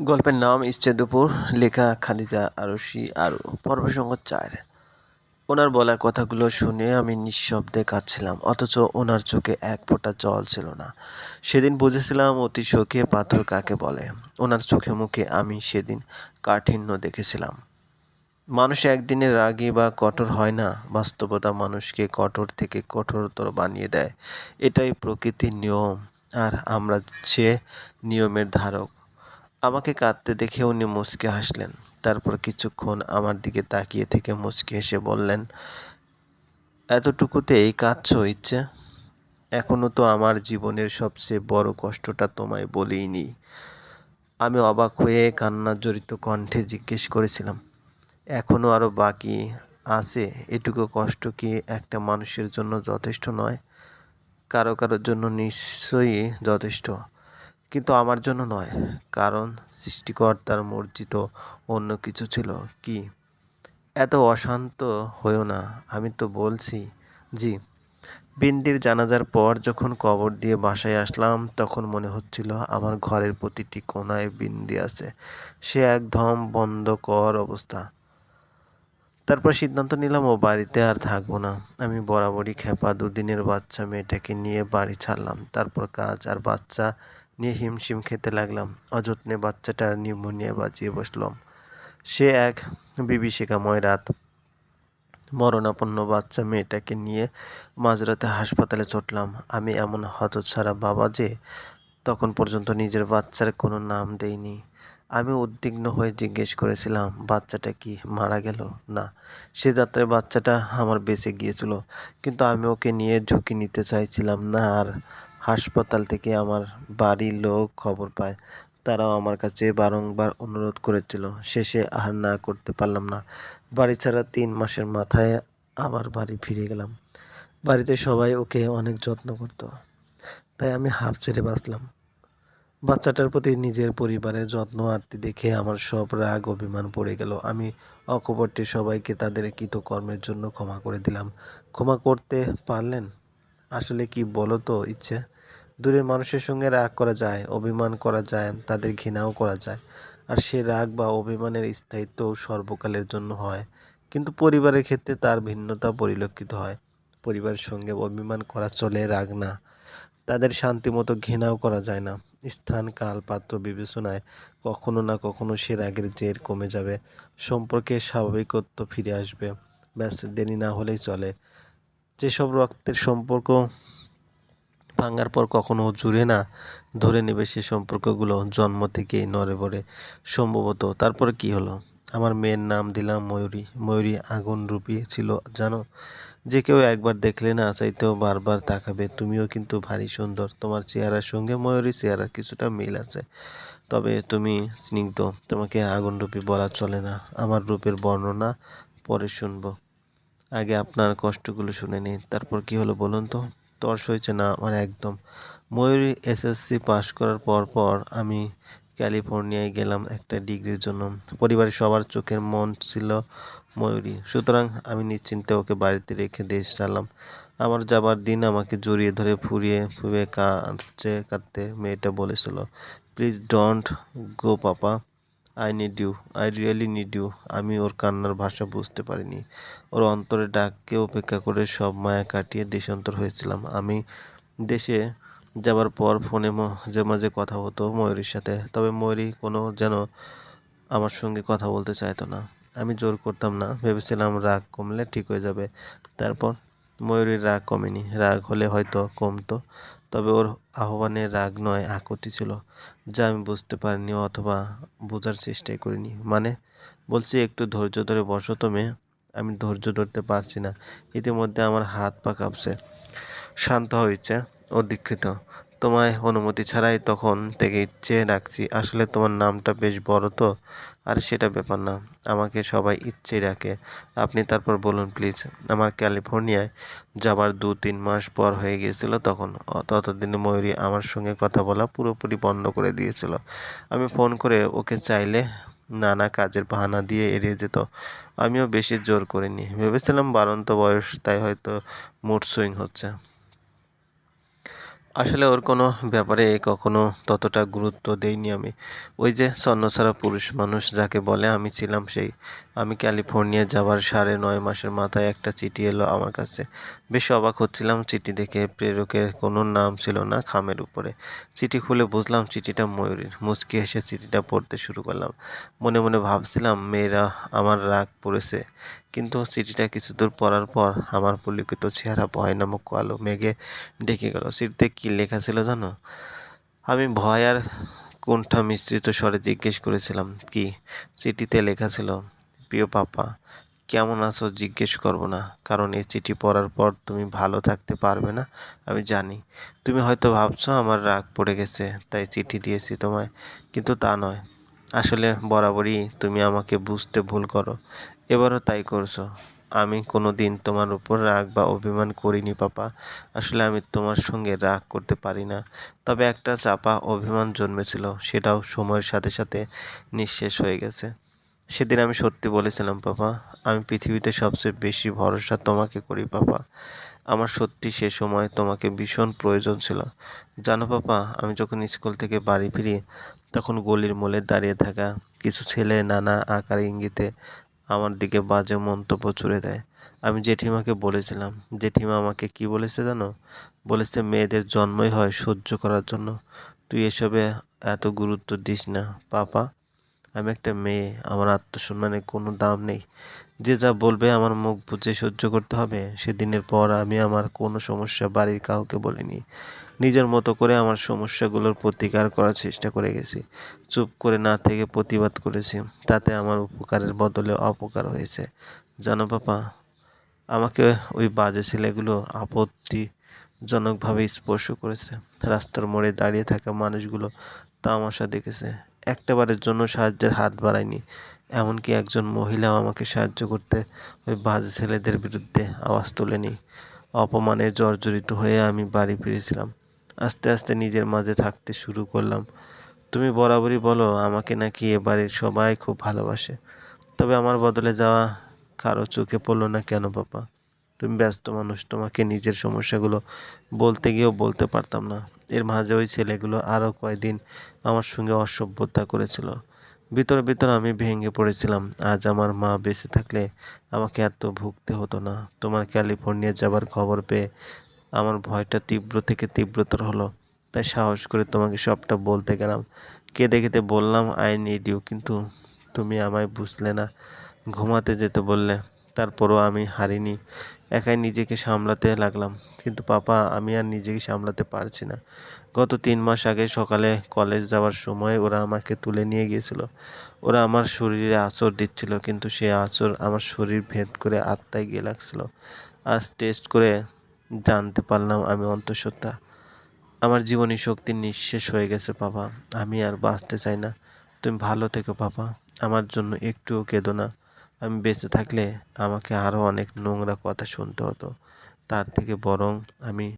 গল্পের নাম ইচ্ছে দুপুর, লেখা খাদিজা আরশি আরু পর্ব সংখ্যা চার ওনার বলা কথাগুলো শুনে আমি নিঃশব্দে কাঁদছিলাম, অথচ ওনার চোখে এক ফোঁটা জল ছিল না। সেদিন বুঝেছিলাম অতি শোকে পাথর কাকে বলে। ওনার চোখে মুখে আমি সেদিন কাঠিন্য দেখেছিলাম। মানুষ একদিনে রাগী বা কঠোর হয় না, বাস্তবতা মানুষকে কঠোর থেকে কঠোরতর বানিয়ে দেয়। এটাই প্রকৃতির নিয়ম, আর আমরা সে নিয়মের ধারক আমাকে কাঁদতে দেখে উনি মুচকে হাসলেন। তারপর কিছুক্ষণ আমার দিকে তাকিয়ে থেকে মুচকে হেসে বললেন, এতটুকুতে এতটুকুতেই কাঁদছ ইচ্ছে? এখনও তো আমার জীবনের সবচেয়ে বড় কষ্টটা তোমায় বলিনি। আমি অবাক হয়ে কান্না জড়িত কণ্ঠে জিজ্ঞেস করেছিলাম এখনও আরও বাকি আছে? এটুকু কষ্ট কি একটা মানুষের জন্য যথেষ্ট নয়? কারও কারোর জন্য নিশ্চয়ই যথেষ্ট। কিন্তু আমার জন্য নয়, কারণ সৃষ্টিকর্তার মর্জিত অন্য কিছু ছিল। কি? এত অশান্ত হয়েও না, আমি তো বলছি। জি। বিন্দির জানাজার পর যখন কবর দিয়ে বাসায় আসলাম, তখন মনে হচ্ছিল আমার ঘরের প্রতিটি কোনায় বিন্দি আছে। সে একদম বন্ধ কর অবস্থা। তারপর সিদ্ধান্ত নিলাম, ও বাড়িতে আর থাকব না। আমি বরাবরই খেপা দুদিনের বাচ্চা মেয়েটাকে নিয়ে বাড়ি ছাড়লাম। তারপর কাজ আর বাচ্চা নিয়ে হিমশিম খেতে লাগলাম। অযত্নে বাচ্চাটার নিউমোনিয়া বাঁচিয়ে বসলাম। সে এক বিভীষিকাময় রাত। মরণাপন্ন বাচ্চা মেয়েটাকে নিয়ে মাঝরাতে হাসপাতালে ছুটলাম। আমি এমন হতছাড়া বাবা যে তখন পর্যন্ত নিজের বাচ্চার কোনো নাম দেইনি। আমি উদ্বিগ্ন হয়ে জিজ্ঞেস করেছিলাম, বাচ্চাটা কি মারা গেল? না, সে যাত্রায় বাচ্চাটা আমার বেঁচে গিয়েছিল, কিন্তু আমি ওকে নিয়ে ঝুঁকি নিতে চাইছিলাম না, আর হাসপাতাল থেকে আমার বাড়ির লোক খবর পায়। তারাও আমার কাছে বারংবার অনুরোধ করেছিল। শেষে আর না করতে পারলাম না। বাড়ি ছাড়া তিন মাসের মাথায় আবার বাড়ি ফিরে গেলাম। বাড়িতে সবাই ওকে অনেক যত্ন করত। তাই আমি হাফ ছেড়ে বাঁচলাম। বাচ্চাটার প্রতি নিজের পরিবারের যত্ন আত্মি দেখে আমার সব রাগ, অভিমান পড়ে গেল। আমি অকপটে সবাইকে তাদের কৃতকর্মের জন্য ক্ষমা করে দিলাম। ক্ষমা করতে পারলেন? আসলে কি বলো তো ইচ্ছে? দূরের মানুষের সঙ্গে রাগ করা যায়, অভিমান করা যায়, তাদের ঘৃণাও করা যায়। আর সে রাগ বা অভিমানের স্থায়িত্ব সর্বকালের জন্য হয়। কিন্তু পরিবারের ক্ষেত্রে তার ভিন্নতা পরিলক্ষিত হয়। পরিবারের সঙ্গে অভিমান করা চলে রাগ না। তাদের শান্তিমতো ঘৃণাও করা যায় না। স্থান, কাল, পাত্র বিবেচনায় কখনো না কখনো সে রাগের জের কমে যাবে। সম্পর্কে স্বাভাবিকত্ব ফিরে আসবে। ব্যাস, দেরি না হলেই চলে। যেসব রক্তের সম্পর্ক ভাঙার পর কখনো জুড়ে না ধরে নেবে সে সম্পর্কগুলো জন্ম থেকেই নড়ে বড়ে সম্ভবত। তারপরে কি হলো? আমার মেয়ের নাম দিলাম ময়ূরী। ময়ূরী আগুন রূপী ছিল জানো? যে কেউ একবার দেখলে না চাইতেও বারবার তাকাবে। তুমিও কিন্তু ভারী সুন্দর। তোমার চেহারার সঙ্গে ময়ূরী চেহারার কিছুটা মিল আছে। তবে তুমি স্নিগ্ধ। তোমাকে আগুন রূপী বলা চলে না। আমার রূপের বর্ণনা পরে শুনব। আগে আপনার কষ্টগুলো শুনে নিন তারপর কি হলো বলুন তো? তর্স হয়েছে না আমার একদম। ময়ূরী এসএসসি পাশ করার পর পর আমি ক্যালিফোর্নিয়ায় গেলাম একটা ডিগ্রির জন্য। পরিবারের সবার চোখের মন ছিল ময়ূরী। সুতরাং আমি নিশ্চিন্তে ওকে বাড়িতে রেখে দেশ চালাম আমার যাবার দিন আমাকে জড়িয়ে ধরে ফুরিয়ে ফুয়ে কাঁদতে কাঁদতে মেয়েটা বলেছিল please don't go papa. I need you I really need you আমি ওর কান্নার ভাষা বুঝতে পারিনি। ওর অন্তরে ডাককে উপেক্ষা করে সব মায়া কাটিয়ে দেশান্তর হয়েছিলাম। আমি দেশে যাবার পর ফোনে মাঝে মাঝে কথা হতো ময়ূরীর সাথে। তবে ময়ূরী কোনো যেন আমার সঙ্গে কথা বলতে চাইতো না। আমি জোর করতাম না। ভেবেছিলাম রাগ কমলে ঠিক হয়ে যাবে। তারপর ময়ূরীর রাগ কমেনি। রাগ হলে হয়তো কমতো। তবে ওর আহ্বানে রাগ নয় আকুতি ছিল। যা আমি বুঝতে পারিনি অথবা বোঝার চেষ্টাই করিনি। মানে বলছি, একটু ধৈর্য ধরে বসো তো মেয়ে। আমি ধৈর্য ধরতে পারছি না। ইতিমধ্যে আমার হাত পা কাঁপছে। শান্ত হয়েছে ও দীক্ষিত। তোমায় অনুমতি ছাড়াই তখন থেকে ইচ্ছে রাখছি। আসলে তোমার নামটা বেশ বড় তো, আর সেটা ব্যাপার না। আমাকে সবাই ইচ্ছেই রাখে। আপনি তারপর বলুন, প্লিজ, আমার ক্যালিফোর্নিয়ায় যাবার দু তিন মাস পর হয়ে গিয়েছিল তখন। ততদিনে ময়ূরী আমার সঙ্গে কথা বলা পুরোপুরি বন্ধ করে দিয়েছিল। আমি ফোন করে ওকে চাইলে নানা কাজের বাহানা দিয়ে এড়িয়ে যেত। আমিও বেশি জোর করিনি। ভেবেছিলাম বারন্ত বয়স, তাই হয়তো মুড সুইং হচ্ছে। আসলে ওর কোনো ব্যাপারে কখনো ততটা গুরুত্ব দেইনি আমি। ওই যে ছন্নছাড়া পুরুষ মানুষ যাকে বলে, আমি ছিলাম সেই। আমি ক্যালিফোর্নিয়া যাবার সাড়ে নয় মাসের মাথায় একটা চিঠি এলো আমার কাছে। বেশ অবাক হচ্ছিলাম, চিঠি দেখে প্রেরকের কোনো নাম ছিল না খামের উপরে। চিঠি খুলে বুঝলাম চিঠিটা ময়ূরীর। মুচকি হেসে চিঠিটা পড়তে শুরু করলাম। মনে মনে ভাবছিলাম, মেয়েরা আমার রাগ পড়েছে। কিন্তু চিঠিটা কিছু দূর পড়ার পর আমার পরিলিখিত চেহারা ভয় নামক কালো মেঘে ডেকে গেল। চিঠিতে কী লেখা ছিল জানো? আমি ভয় আর কোনটা মিশ্রিত স্বরে জিজ্ঞেস করেছিলাম, কি চিঠিতে লেখা ছিল? প্রিয় পাপা, কেমন আছো জিজ্ঞেস করব না, কারণ এই চিঠি পড়ার পর তুমি ভালো থাকতে পারবে না, আমি জানি। তুমি হয়তো ভাবছ আমার রাগ পড়ে গেছে, তাই চিঠি দিয়েছি তোমায়, কিন্তু তা নয়। আসলে বরাবরই তুমি আমাকে বুঝতে ভুল করো। এবারও তাই করছ। আমি কোনো দিন তোমার উপর রাগ বা অভিমান করিনি, পাপা। আসলে আমি তোমার সঙ্গে রাগ করতে পারি না। তবে একটা চাপা অভিমান জন্মেছিল, সেটাও সময়ের সাথে সাথে নিঃশেষ হয়ে গেছে। সেদিন আমি সত্যি বলেছিলাম, পাপা, আমি পৃথিবীতে সবচেয়ে বেশি ভরসা তোমাকে করি, পাপা। আমার সত্যি সে সময় তোমাকে ভীষণ প্রয়োজন ছিল। জানো, পাপা, আমি যখন স্কুল থেকে বাড়ি ফিরি, তখন গলির মোলে দাঁড়িয়ে থাকা কিছু ছেলে নানা আকার ইঙ্গিতে আমার দিকে বাজে মন্তব্য ছুড়ে দেয়। আমি জেঠিমাকে বলেছিলাম, জেঠিমা আমাকে কি বলেছে জানো? বলেছে মেয়েদের জন্মই হয় সহ্য করার জন্য। তুই এসবে এত গুরুত্ব দিস না, পাপা। আমি একটা মেয়ে, আমার আত্মসম্মানের কোনো দাম নেই। যে যা বলবে আমার মুখ বুঝে সহ্য করতে হবে। সেদিনের পর আমি আমার কোনো সমস্যা বাড়ির কাউকে বলিনি। নিজের মতো করে আমার সমস্যাগুলোর প্রতিকার করার চেষ্টা করে গেছি। চুপ করে না থেকে প্রতিবাদ করেছি। তাতে আমার উপকারের বদলে অপকার হয়েছে। জানো পাপা, আমাকে ওই বাজে ছেলেগুলো আপত্তিজনকভাবে স্পর্শ করেছে। রাস্তার মোড়ে দাঁড়িয়ে থাকা মানুষগুলো তামাশা দেখেছে। একটাবারের জন্য সাহায্যের হাত বাড়ায়নি। এমনকি একজন মহিলাও আমাকে সাহায্য করতে ওই বাজে ছেলেদের বিরুদ্ধে আওয়াজ তোলেনি। অপমানে জর্জরিত হয়ে আমি বাড়ি ফিরেছিলাম। আস্তে আস্তে নিজের মাঝে থাকতে শুরু করলাম। তুমি বরাবরই বলো, আমাকে নাকি এ বাড়ির সবাই খুব ভালোবাসে। তবে আমার বদলে যাওয়া কারও চোখে পড়ল না কেন বাবা তুমি ব্যস্ত মানুষ, তোমাকে নিজের সমস্যাগুলো বলতে গিয়েও বলতে পারতাম না। এর মাঝে ওই ছেলেগুলো আরও কয়েকদিন আমার সঙ্গে অসভ্যতা করেছিল। ভিতরে ভিতরে আমি ভেঙে পড়েছিলাম। আজ আমার মা বেঁচে থাকলে আমাকে এত ভুগতে হতো না। তোমার ক্যালিফোর্নিয়া যাবার খবর পেয়ে আমার ভয়টা তীব্র থেকে তীব্রতর হলো। তাই সাহস করে তোমাকে সবটা বলতে গেলাম। কেঁদে কেঁদে বললাম, আই নিড ইউ কিন্তু তুমি আমায় বুঝলে না। ঘুমাতে যেতে বললে তারপরও আমি হারিনি, একাই নিজেকে সামলাতে লাগলাম। কিন্তু পাপা, আমি আর নিজেকে সামলাতে পারছি না। গত তিন মাস আগে সকালে কলেজ যাওয়ার সময় ওরা আমাকে তুলে নিয়ে গিয়েছিল। ওরা আমার শরীরে আচর দিচ্ছিল, কিন্তু সে আচর আমার শরীর ভেদ করে আত্মায় গিয়ে লাগছিল। আজ টেস্ট করে জানতে পারলাম আমি অন্তঃসত্ত্বা। আমার জীবনী শক্তি নিঃশেষ হয়ে গেছে বাবা আমি আর বাঁচতে চাই না। তুমি ভালো থেকো বাবা আমার জন্য একটুও কেঁদো না। আমি বেঁচে থাকলে আমাকে আরও অনেক নোংরা কথা শুনতে হতো। তার থেকে বরং আমি